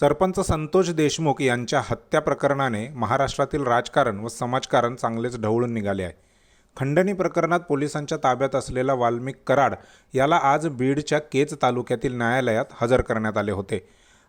सरपंच संतोष देशमुख यांच्या हत्या प्रकरणाने महाराष्ट्रातील राजकारण व समाजकारण चांगलेच ढवळून निघाले आहे. खंडणी प्रकरणात पोलिसांच्या ताब्यात असलेला वाल्मिक कराड याला आज बीडच्या केज तालुक्यातील न्यायालयात हजर करण्यात आले होते.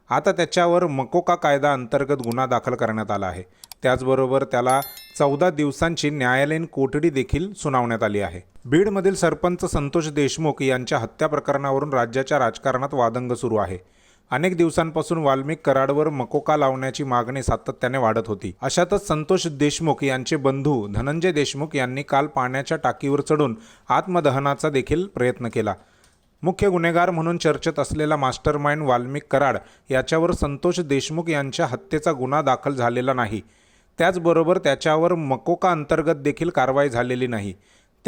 आता त्याच्यावर मकोका कायदा अंतर्गत गुन्हा दाखल करण्यात आला आहे. त्याचबरोबर त्याला चौदा दिवसांची न्यायालयीन कोठडी देखील सुनावण्यात आली आहे. बीडमधील सरपंच संतोष देशमुख यांच्या हत्या प्रकरणावरून राज्याच्या राजकारणात वादंग सुरू आहे. अनेक दिवसांपासून वाल्मिक कराडवर मकोका लावण्याची मागणी सातत्याने वाढत होती. अशातच संतोष देशमुख यांचे बंधू धनंजय देशमुख यांनी काल पाण्याच्या टाकीवर चढून आत्मदहनाचा देखील प्रयत्न केला. मुख्य गुन्हेगार म्हणून चर्चेत असलेला मास्टर माइंड वाल्मिक कराड याच्यावर संतोष देशमुख यांच्या हत्येचा गुन्हा दाखल झालेला नाही. त्याचबरोबर त्याच्यावर मकोका अंतर्गत देखील कारवाई झालेली नाही.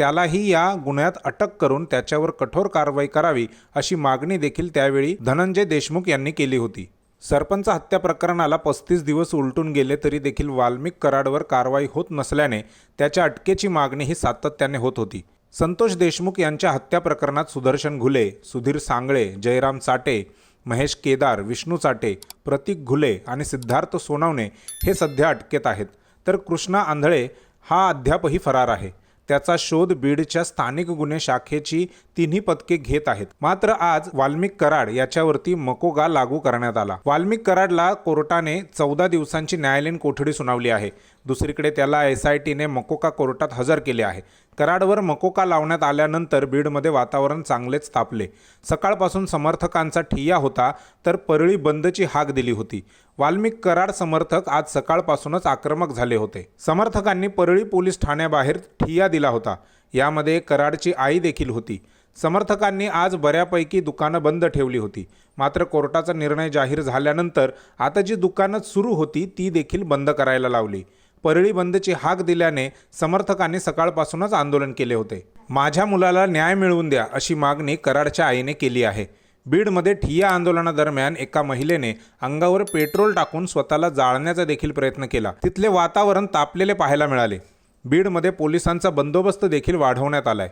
त्यालाही या गुन्ह्यात अटक करून त्याच्यावर कठोर कारवाई करावी अशी मागणी देखील त्यावेळी धनंजय देशमुख यांनी केली होती. सरपंच हत्या प्रकरणाला पस्तीस दिवस उलटून गेले तरी देखील वाल्मिक कराडवर कारवाई होत नसल्याने त्याच्या अटकेची मागणी ही सातत्याने होत होती. संतोष देशमुख यांच्या हत्या प्रकरणात सुदर्शन घुले सुधीर सांगळे जयराम चाटे महेश केदार विष्णू चाटे प्रतीक घुले आणि सिद्धार्थ सोनवणे हे सध्या अटकेत आहेत. तर कृष्णा आंधळे हा अद्यापही फरार आहे. त्याचा शोध बीडच्या स्थानिक गुन्हे शाखेची तिन्ही पथके घेत आहेत. मात्र आज वाल्मिक कराड याच्यावरती मकोगा लागू करण्यात आला. वाल्मिक कराडला कोर्टाने चौदा दिवसांची न्यायालयीन कोठडी सुनावली आहे. दुसरीकडे त्याला एस आय टीने मकोका कोर्टात हजर केले आहे. कराडवर मकोका लावण्यात आल्यानंतर बीडमध्ये वातावरण चांगलेच तापले. सकाळपासून समर्थकांचा ठिय्या होता तर परळी बंदची हाक दिली होती. वाल्मिक कराड समर्थक आज सकाळपासूनच आक्रमक झाले होते. समर्थकांनी परळी पोलीस ठाण्याबाहेर ठिय्या दिला होता. यामध्ये कराडची आई देखील होती. समर्थकांनी आज बऱ्यापैकी दुकानं बंद ठेवली होती. मात्र कोर्टाचा निर्णय जाहीर झाल्यानंतर आता जी दुकानं सुरू होती ती देखील बंद करायला लावली. परळी बंदची हाक दिल्याने समर्थकांनी सकाळपासूनच आंदोलन केले होते. माझ्या मुलाला न्याय मिळवून द्या अशी मागणी कराडच्या आईने केली आहे. बीडमध्ये ठिय्या आंदोलनादरम्यान एका महिलेने अंगावर पेट्रोल टाकून स्वतःला जाळण्याचा देखील प्रयत्न केला. तिथले वातावरण तापलेले पाहायला मिळाले. बीडमध्ये पोलिसांचा बंदोबस्त देखील वाढवण्यात आलाय.